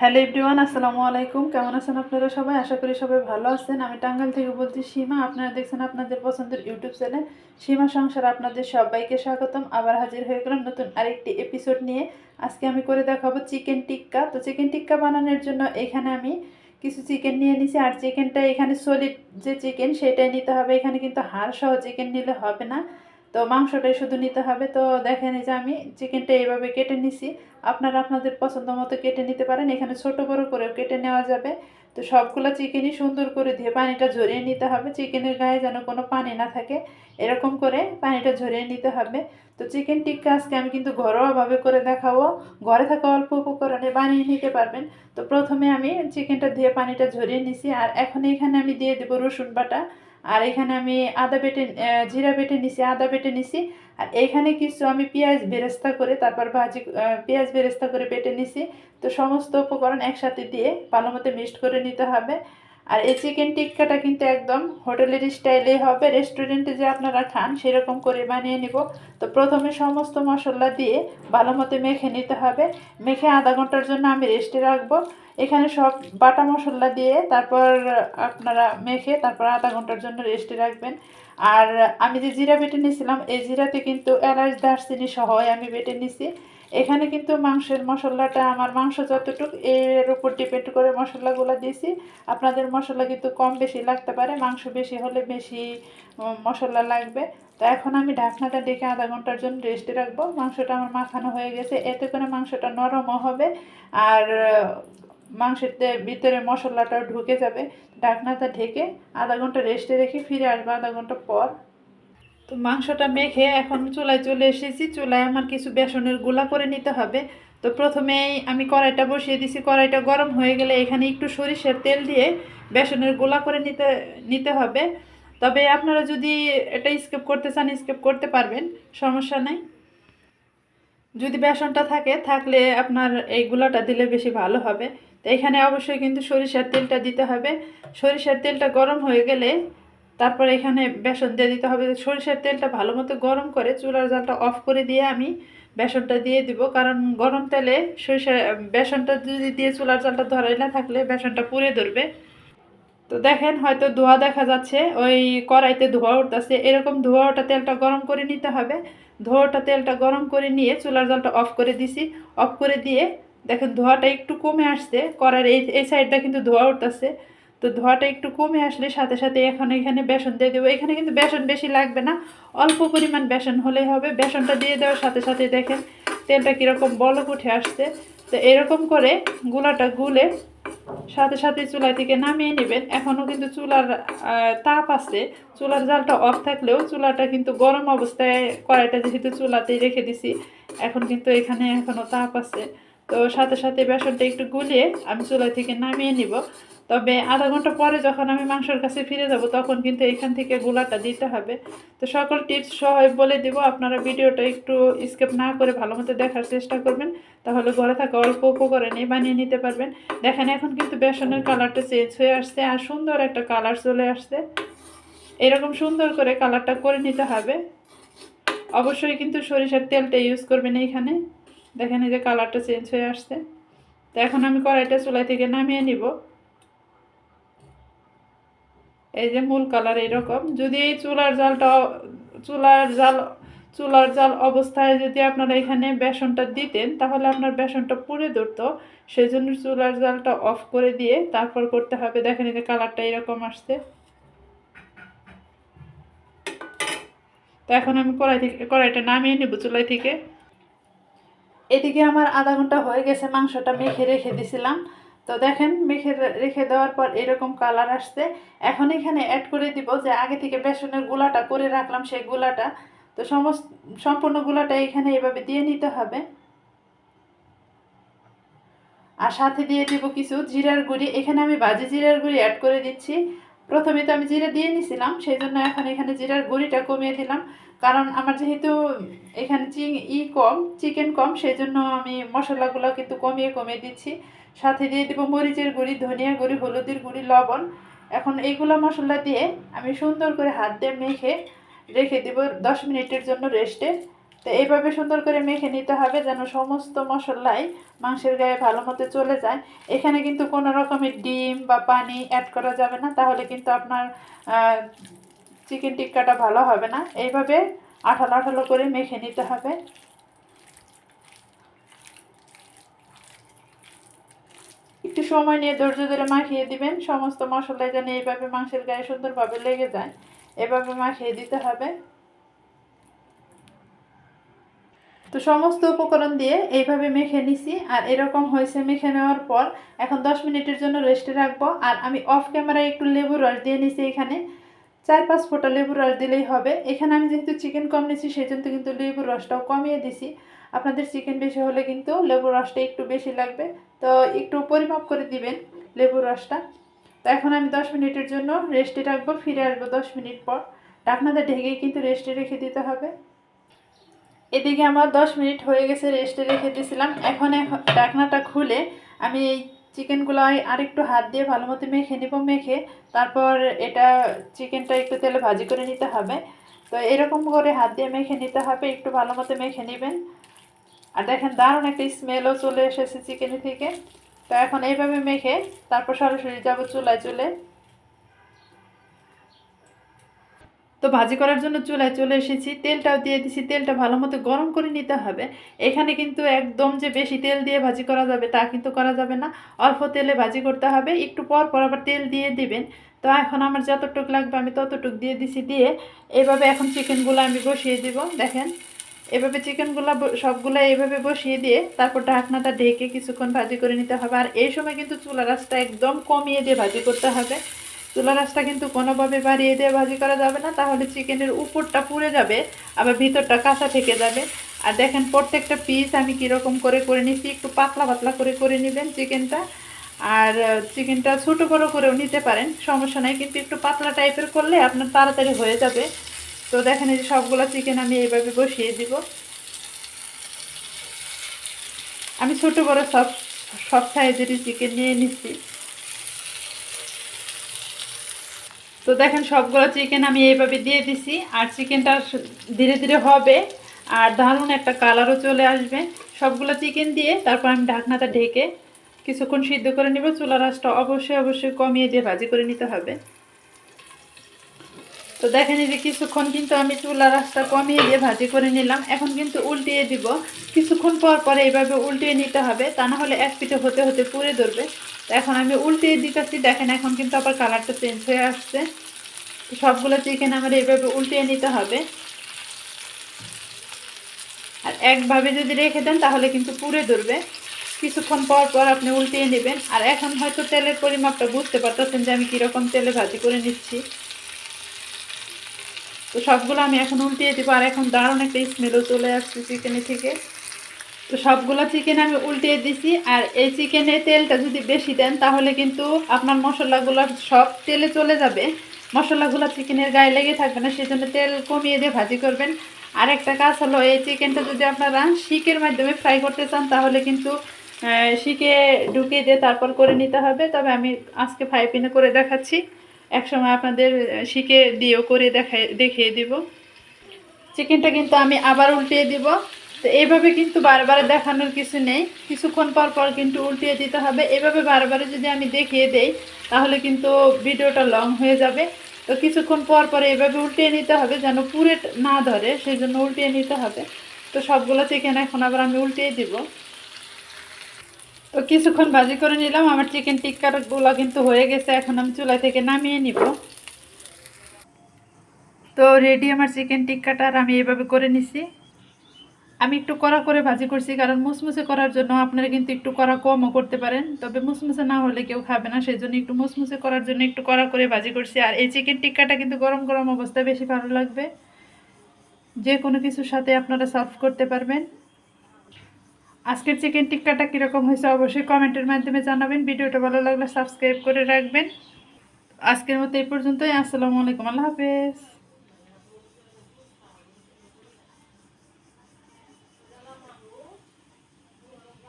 Hello everyone, আসসালামু আলাইকুম। কেমন আছেন আপনারা সবাই? আশা করি সবাই ভালো আছেন। আমি টাঙ্গাইল থেকে বলছি সীমা। আপনারা দেখছেন আপনাদের পছন্দের ইউটিউব চ্যানেল। সীমা সংসার আপনাদের সবাইকে স্বাগতম। আবার হাজির হয়ে গেলাম নতুন আরেকটি এপিসোড নিয়ে। আজকে আমি করে দেখাবো চিকেন টিক্কা। তো চিকেন টিক্কা বানানোর জন্য এখানে আমি কিছু চিকেন নিয়ে নিছি। আর চিকেনটা এখানে সলিড যে চিকেন সেটাই নিতে হবে। এখানে কিন্তু হাড় সহ চিকেন নিলে হবে না। তো মাংসটাই শুধু নিতে হবে। তো দেখেন যে আমি চিকেনটা এইভাবে কেটে নিছি। আপনারা আপনাদের পছন্দ মতো কেটে নিতে পারেন। এখানে ছোট বড় করেও কেটে নেওয়া যাবে। তো সবগুলো চিকেনই সুন্দর করে দিয়ে পানিটা ঝরিয়ে নিতে হবে। চিকেনের গায়ে যেন কোনো পানি না থাকে, এরকম করে পানিটা ঝরিয়ে নিতে হবে। তো চিকেন টিক্কা আজকে আমি কিন্তু ঘরোয়াভাবে করে দেখাবো। ঘরে থাকা অল্প উপকরণে বানিয়ে নিতে পারবেন। তো প্রথমে আমি চিকেনটা ধুয়ে পানিটা ঝরিয়ে নিছি। আর এখন এখানে আমি দিয়ে দেবো রসুন বাটা। আর এখানে আমি আদা বেটে জিরা বেটে নিছি, আদা বেটে নিছি। আর এখানে কিছু আমি পেঁয়াজ বেরেস্তা করে, তারপর ভাজি পেঁয়াজ বেরেস্তা করে বেটে নিছি। তো সমস্ত উপকরণ একসাথে দিয়ে ভালো মতো মিক্সড করে নিতে হবে। আর এই চিকেন টিক্কাটা কিন্তু একদম হোটেলের স্টাইলে হবে রেস্টুরেন্টে যে আপনারা খান সেরকম করে বানিয়ে নিব। তো প্রথমে সমস্ত মশলা দিয়ে ভালো মতো মেখে নিতে হবে। মেখে আধা ঘণ্টার জন্য আমি রেস্টে রাখব। এখানে সব বাটা মশলা দিয়ে তারপর আপনারা মেখে তারপর আধা ঘণ্টার জন্য রেস্টে রাখবেন। আর আমি যে জিরা বেটে নিয়েছিলাম, এই জিরাতে কিন্তু এলাচ, দারচিনি সহ আমি বেটে নিছি। এখানে কিন্তু মাংসের মশলাটা, আমার মাংস যতটুকু, এর উপর ডিপেন্ড করে মশলাগুলো দিয়েছি। আপনাদের মশলা কিন্তু কম বেশি লাগতে পারে, মাংস বেশি হলে বেশি মশলা লাগবে। তো এখন আমি ঢাকনাটা ডেকে আধা ঘণ্টার জন্য রেস্টে রাখব। মাংসটা আমার মাখানো হয়ে গেছে। এতে করে মাংসটা নরমও হবে আর, মাংসের ভিতরে মশলাটাও ঢুকে যাবে। ঢাকনাটা ঢেকে আধা ঘণ্টা রেস্টে রেখে ফিরে আসব আধা ঘণ্টা পর। তো মাংসটা মেখে এখন চুলায় চলে এসেছি। চুলায় আমার কিছু বেসনেরগুলা করে নিতে হবে। তো প্রথমেই আমি কড়াইটা বসিয়ে দিছি। কড়াইটা গরম হয়ে গেলে এখানে একটু সরিষার তেল দিয়ে বেসনের গোলা করে নিতে নিতে হবে। তবে আপনারা যদি এটা স্কেপ করতে চান, স্কেপ করতে পারবেন। সমস্যা নেই। যদি বেসনটা থাকে, থাকলে আপনার এই গুলাটা দিলে বেশি ভালো হবে। তো এখানে অবশ্যই কিন্তু সরিষার তেলটা দিতে হবে। সরিষার তেলটা গরম হয়ে গেলে তারপর এখানে বেসন দিয়ে দিতে হবে। সরিষার তেলটা ভালো মতো গরম করে চুলার জালটা অফ করে দিয়ে আমি বেসনটা দিয়ে দিব। কারণ গরম তেলে সরিষা বেসনটা যদি দিয়ে চুলার জালটা ধরাই না থাকলে বেসনটা পুড়ে ধরবে। তো দেখেন হয়তো ধোয়া দেখা যাচ্ছে, ওই কড়াইতে ধোয়া উঠতেছে। এরকম ধোয়া ওটা তেলটা গরম করে নিতে হবে। ধোয়াটা তেলটা গরম করে নিয়ে চুলার জলটা অফ করে দিছি। অফ করে দিয়ে দেখেন ধোয়াটা একটু কমে আসছে। কড়ার এই এই সাইডটা কিন্তু ধোয়া উঠতেছে। তো ধোয়াটা একটু কমে আসলে সাথে সাথে এখন এখানে বেসন দিয়ে দেবো। এখানে কিন্তু বেসন বেশি লাগবে না, অল্প পরিমাণ বেসন হলেই হবে। বেসনটা দিয়ে দেওয়ার সাথে সাথে দেখেন তেলটা কীরকম বলক উঠে আসছে। তো এরকম করে গুলাটা গুলে সাথে সাথে চুলা থেকে নামিয়ে নেবেন। এখনও কিন্তু চুলার তাপ আছে। চুলার জালটা অফ থাকলেও চুলাটা কিন্তু গরম অবস্থায় কড়াইটা যেহেতু চুলাতেই রেখে দিছি, এখন কিন্তু এখানে এখনও তাপ আছে। তো সাথে সাথে বেসনটা একটু গুলিয়ে আমি চুলা থেকে নামিয়ে নিব। তবে আধা ঘণ্টা পরে যখন আমি মাংসের কাছে ফিরে যাব, তখন কিন্তু এখান থেকে গোলাটা দিতে হবে। তো সকল টিপস সহ বলে দিব, আপনারা ভিডিওটা একটু স্কেপ না করে ভালো মতো দেখার চেষ্টা করবেন। তাহলে ঘরে থাকা অল্প উপকরণে বানিয়ে নিতে পারবেন। দেখেন, এখন কিন্তু বেসনের কালারটা চেঞ্জ হয়ে আসছে আর সুন্দর একটা কালার চলে আসছে। এরকম সুন্দর করে কালারটা করে নিতে হবে। অবশ্যই কিন্তু সরিষার তেলটা ইউজ করবেন এইখানে। দেখেন এই যে কালারটা চেঞ্জ হয়ে আসছে। তো এখন আমি কড়াইটা চুলাই থেকে নামিয়ে নিব। এই যে মূল কালার এইরকম। যদি এই চুলার জালটা চুলার জাল চুলার জাল অবস্থায় যদি আপনারা এখানে বেসনটা দিতেন, তাহলে আপনার বেসনটা পুড়ে ধরতো। সেই জন্য চুলার জালটা অফ করে দিয়ে তারপর করতে হবে। দেখেন এই যে কালারটা এরকম আসছে। তো এখন আমি কড়াই থেকে, কড়াইটা নামিয়ে নেব চুলাই থেকে। এদিকে আমার আধা ঘণ্টা হয়ে গেছে, মাংসটা মেখে রেখে দিছিলাম। তো দেখেন, মেখে রেখে দেওয়ার পর এরকম কালার আসছে। এখন এখানে অ্যাড করে দিব যে আগে থেকে বেসনের গুলাটা করে রাখলাম সেই গুলাটা। তো সমস্ত সম্পূর্ণ গুলাটা এখানে এভাবে দিয়ে নিতে হবে। আর সাথে দিয়ে দিব কিছু জিরার গুঁড়ি। এখানে আমি ভাজি জিরার গুঁড়ি অ্যাড করে দিচ্ছি। প্রথমে তো আমি জিরা দিয়ে নিছিলাম, সেই জন্য এখন এখানে জিরার গুঁড়িটা কমিয়ে দিলাম। কারণ আমার যেহেতু এখানে চিং, ই কম, চিকেন কম সেই জন্য আমি মশলাগুলো কিন্তু কমিয়ে কমিয়ে দিচ্ছি। সাথে দিয়ে দেবো মরিচের গুঁড়ি, ধনিয়া গুঁড়ি, হলুদের গুঁড়ি, লবণ। এখন এইগুলো মশলা দিয়ে আমি সুন্দর করে হাত দিয়ে মেখে রেখে দিব দশ মিনিটের জন্য রেস্টে। তো এইভাবে সুন্দর করে মেখে নিতে হবে যেন সমস্ত মশলাই মাংসের গায়ে ভালো মতো চলে যায়। এখানে কিন্তু কোনো রকমের ডিম বা পানি অ্যাড করা যাবে না। তাহলে কিন্তু আপনার চিকেন টিক্কাটা ভালো হবে না। এইভাবে আঠালো আঠালো করে মেখে নিতে হবে। একটু সময় নিয়ে ধৈর্য ধরে মাখিয়ে দিবেন। সমস্ত মশলা যেন এইভাবে মাংসের গায়ে সুন্দরভাবে লেগে যায়, এভাবে মাখিয়ে দিতে হবে। তো সমস্ত উপকরণ দিয়ে এইভাবে মেখে নিছি, আর এরকম হয়েছে মেখে নেওয়ার পর। এখন দশ মিনিটের জন্য রেস্টে রাখব। আর আমি অফ ক্যামেরায় একটু লেবু রস দিয়ে নিছি এখানে। চার পাঁচ ফোঁটা লেবুর রস দিলেই হবে। এখানে আমি যেহেতু চিকেন কম নিচ্ছি সেই জন্য কিন্তু লেবুর রসটাও কমিয়ে দিছি। আপনাদের চিকেন বেশি হলে কিন্তু লেবুর রসটা একটু বেশি লাগবে। তো একটু পরিমাপ করে দিবেন লেবুর রসটা। তো এখন আমি দশ মিনিটের জন্য রেস্টে রাখব, ফিরে আসব দশ মিনিট পর। ঢাকনাতে ঢেকেই কিন্তু রেস্টে রেখে দিতে হবে। এদিকে আমার দশ মিনিট হয়ে গেছে রেস্টে রেখে দিয়েছিলাম এখন ঢাকনাটা খুলে আমি এই চিকেনগুলো আরেকটু হাত দিয়ে ভালো মতো মেখে নেব, মেখে তারপর এটা চিকেনটা একটু তেলে ভাজি করে নিতে হবে। তো এরকম করে হাত দিয়ে মেখে নিতে হবে, একটু ভালো মতো মেখে নেবেন। আর দেখেন দারুণ একটা স্মেলও চলে এসেছে চিকেনের থেকে। তো এখন এইভাবে মেখে তারপর সরাসরি যাব চুলায় চলে তো ভাজি করার জন্য চুলায় চলে এসেছি। তেলটাও দিয়ে দিছি। তেলটা ভালো মতো গরম করে নিতে হবে। এখানে কিন্তু একদম যে বেশি তেল দিয়ে ভাজি করা যাবে তা কিন্তু করা যাবে না। অল্প তেলে ভাজি করতে হবে। একটু পর পর আবার তেল দিয়ে দিবেন। তো এখন আমার যতটুক লাগবে আমি ততটুক দিয়ে দিছি দিয়ে এভাবে এখন চিকেনগুলো আমি বসিয়ে দিব। দেখেন, এভাবে চিকেনগুলো সবগুলো এইভাবে বসিয়ে দিয়ে তারপর ঢাকনাটা ঢেকে কিছুক্ষণ ভাজি করে নিতে হবে। আর এই সময় কিন্তু চুলা রাসটা একদম কমিয়ে দিয়ে ভাজি করতে হবে। চুলা রাসটা কিন্তু কোনোভাবে বাড়িয়ে দিয়ে ভাজি করা যাবে না, তাহলে চিকেনের উপরটা পুড়ে যাবে, আবার ভিতরটা কাঁচা থেকে যাবে। আর দেখেন প্রত্যেকটা পিস আমি কীরকম করে করে নিচ্ছি একটু পাতলা পাতলা করে করে নেবেন চিকেনটা। আর চিকেনটা ছোটো বড়ো করেও নিতে পারেন, সমস্যা নাই, কিন্তু একটু পাতলা টাইপের করলে আপনার তাড়াতাড়ি হয়ে যাবে। তো দেখেন এই যে সবগুলো চিকেন আমি এইভাবে বসিয়ে দিব। আমি ছোটো বড়ো সব সব সাইজেরই চিকেন নিয়ে নিচ্ছি। তো দেখেন সবগুলো চিকেন আমি এইভাবে দিয়ে দিছি, আর চিকেনটা ধীরে ধীরে হবে, আর দারুণ একটা কালারও চলে আসবে। সবগুলো চিকেন দিয়ে তারপর আমি ঢাকনাটা ঢেকে কিছুক্ষণ সিদ্ধ করে নিব। চুলা রাসটা অবশ্যই অবশ্যই কমিয়ে দিয়ে ভাজি করে নিতে হবে। তো দেখেন যে কিছুক্ষণ কিন্তু আমি চুলা রাসটা কমিয়ে দিয়ে ভাজি করে নিলাম। এখন কিন্তু উল্টিয়ে দিব। কিছুক্ষণ পর পরে এইভাবে উল্টিয়ে নিতে হবে। তা না হলে এক পিঠে হতে হতে পুড়ে ধরবে। তো এখন আমি উল্টিয়ে দিতেছি, দেখেন এখন কিন্তু আবার কালারটা চেঞ্জ হয়ে আসছে। সবগুলো চিকেন আমার এইভাবে উল্টিয়ে নিতে হবে। আর একভাবে যদি রেখে দেন, তাহলে কিন্তু পুড়ে ধরবে। কিছুক্ষণ পর পর আপনি উল্টিয়ে নেবেন। আর এখন হয়তো তেলের পরিমাপটা বুঝতে পারতেছেন যে আমি কীরকম তেলে ভাজি করে নিচ্ছি। তো সবগুলো আমি এখন উল্টিয়ে দিব। আর এখন দারুণ একটা স্মেলও চলে আসছে চিকেনের থেকে। তো সবগুলো চিকেন আমি উল্টিয়ে দিছি। আর এই চিকেনে তেলটা যদি বেশি দেন, তাহলে কিন্তু আপনার মশলাগুলো সব তেলে চলে যাবে। মশলাগুলো চিকেনের গায়ে লেগে থাকবে না, সেজন্য তেল কমিয়ে দিয়ে ভাজি করবেন। আর একটা কাজ হলো, এই চিকেনটা যদি আপনারা শিকের মাধ্যমে ফ্রাই করতে চান, তাহলে কিন্তু শিকে ঢুকিয়ে দিয়ে তারপর করে নিতে হবে। তবে আমি আজকে ফ্রাই প্যানে করে দেখাচ্ছি। একসময় আপনাদের শিকে দিয়েও করে দেখাই দেখিয়ে দিব। চিকেনটা কিন্তু আমি আবার উল্টিয়ে দিব। তো এইভাবে কিন্তু বারবার দেখানোর কিছু নেই। কিছুক্ষণ পর পর কিন্তু উল্টিয়ে দিতে হবে। এভাবে বারবার যদি আমি দেখিয়ে দেই, তাহলে কিন্তু ভিডিওটা লং হয়ে যাবে। তো কিছুক্ষণ পর পর এভাবে উল্টিয়ে নিতে হবে যেন পুরে না ধরে সেই জন্য উল্টিয়ে নিতে হবে। তো সবগুলো চিকেন এখন আবার আমি উল্টিয়ে দিব। তো কিছুক্ষণ ভাজি করে নিলাম। আমার চিকেন টিক্কারগুলো কিন্তু হয়ে গেছে। এখন আমি চুলা থেকে নামিয়ে নিব। তো রেডি আমার চিকেন টিক্কাটা আর আমি এভাবে করে নিছি। আমি একটু কড়া করে ভাজি করছি, কারণ মুসমুসে করার জন্য আপনারা কিন্তু একটু কড়া কমও করতে পারেন। তবে মুসমুসে না হলে কেউ খাবে না সেই জন্য একটু মুসমুসে করার জন্য একটু কড়া করে ভাজি করছি। আর এই চিকেন টিক্কাটা কিন্তু গরম গরম অবস্থায় বেশি ভালো লাগবে। যে কোনো কিছুর সাথে আপনারা সার্ভ করতে পারবেন। আজকের চিকেন টিক্কাটা কীরকম হয়েছে অবশ্যই কমেন্টের মাধ্যমে জানাবেন। ভিডিওটা ভালো লাগলে সাবস্ক্রাইব করে রাখবেন। আজকের মতো এই পর্যন্তই। আসসালামু আলাইকুম। আল্লাহ হাফেজ।